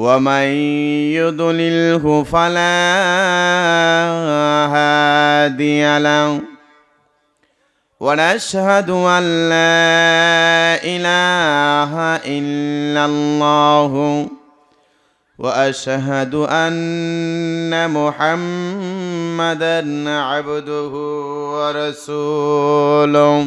ومن يضلله فلا هادي له ونشهد ان لا اله الا الله واشهد ان محمدا عبده ورسوله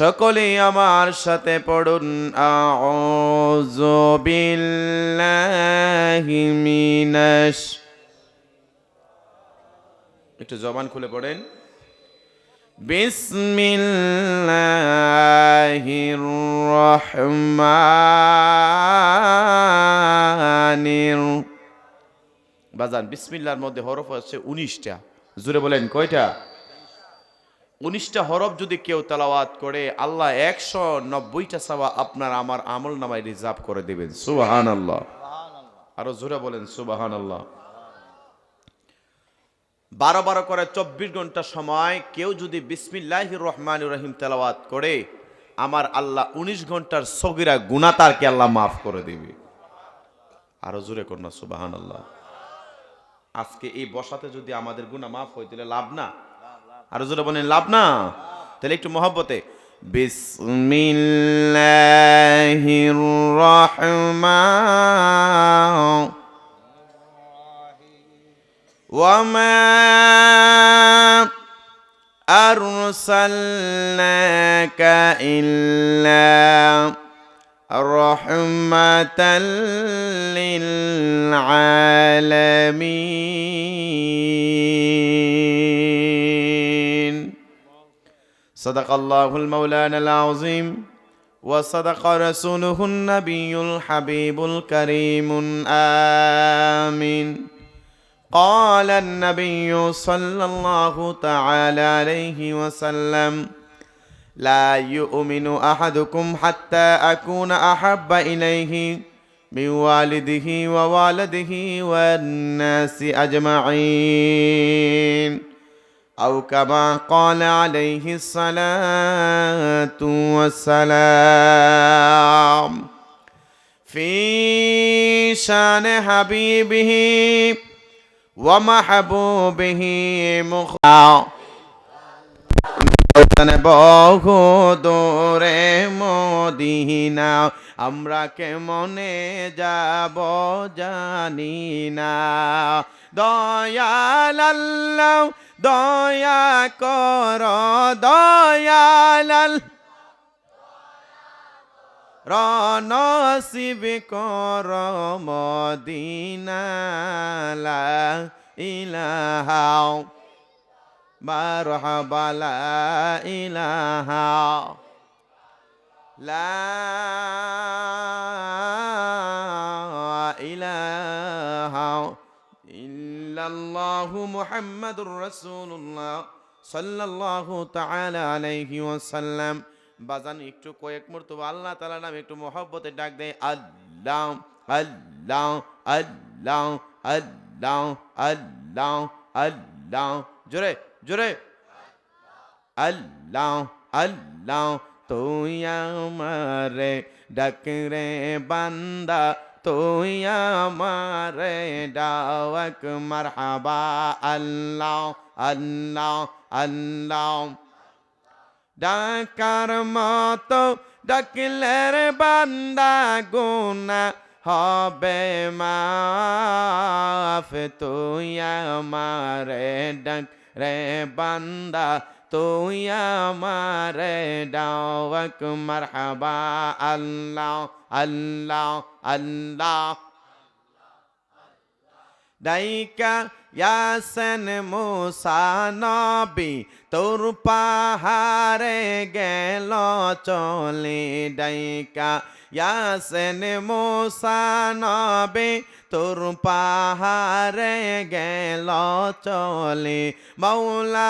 সকলেই আমার সাথে পড়ুন। আউযু একটু জবান খুলে পড়েন। বিসমিল্লাহির রহমানির বাজান, বিসমিল্লার মধ্যে হরফ আছে উনিশটা। জুড়ে বলেন, কয়টা? উনিশটা হরফ যদি কেউ তেলাওয়াত করে, আল্লাহ একশো নব্বইটা সাওয়া আপনার আমার আমল নামায় রিজার্ভ করে দেবেন। সুবাহান আল্লাহ আরও জোরে বলেন সুবাহান আল্লাহ বারো বারো করে চব্বিশ ঘণ্টা সময় কেউ যদি বিসমিল্লাহ রহমান রহিম তেলাওয়াত করে, আমার আল্লাহ উনিশ ঘণ্টার সগিরা গুণা তারকে আল্লাহ মাফ করে দেবে। আরও জোরে কন্যা সুবাহান আল্লাহ আজকে এই বসাতে যদি আমাদের গুণা মাফ হয়, তাহলে লাভ না? আরো জোরে বলেন লাভ না তাহলে একটু মহব্বতে বিসমিল্লাহির রহমান وما أرسلناك إلا رحمة للعالمين صدق الله المولانا العظيم وصدق رسوله النبي الحبيب الكريم آمين. قال النبي صلى الله تعالى عليه وسلم لا يؤمن أحدكم حتى أكون أحب إليه من والده ووالده والناس أجمعين. او كما قال عليه الصلاه والسلام في شان حبيبه ومحبوبه শয়তান বহু দূরে মদিনা, আমরা কেমনে যাব জানি না। দয়াল দয়া কর দয়াল রনসিব কর, মদিনা ইলাহা লা ইলাহা মারহাবা লা ইলাহা লা ইলাহা ইল্লাল্লাহু মুহাম্মাদুর রাসূলুল্লাহ সাল্লাল্লাহু তাআলা আলাইহি ওয়াসাল্লাম বাজান, একটু কয়েক মর্তবা আল্লাহ তাআলা নামে একটু মহব্বতে ডাক দেয়, আল্লাহ আল্লাহ আল্লাহ আল্লাহ আল্লাহ আল্লাহ। জোরে জোরে। আল্লাহ আল্লাহ, তুই আমারে ডাক রে বান্দা, তুই আমারে ডাক মারহাবা। আল্লাহ আল্লাহ আল্লাহ। ডাকার মতো ডাকলের বান্দা গুনা হবে মাফ। তুই আমারে ডাক রে বান্দা তুই আমার ডাওয়াক মারহাবা। আল্লাহ আল্লাহ আল্লাহ। ডাইকা ইয়াসেন মুসা নবী, তোর পাহাড়ে গেল চলে। ডাইকা ইয়াসেন মুসা নবী, তোর পাহাড়ে গেল চলে। মৌলা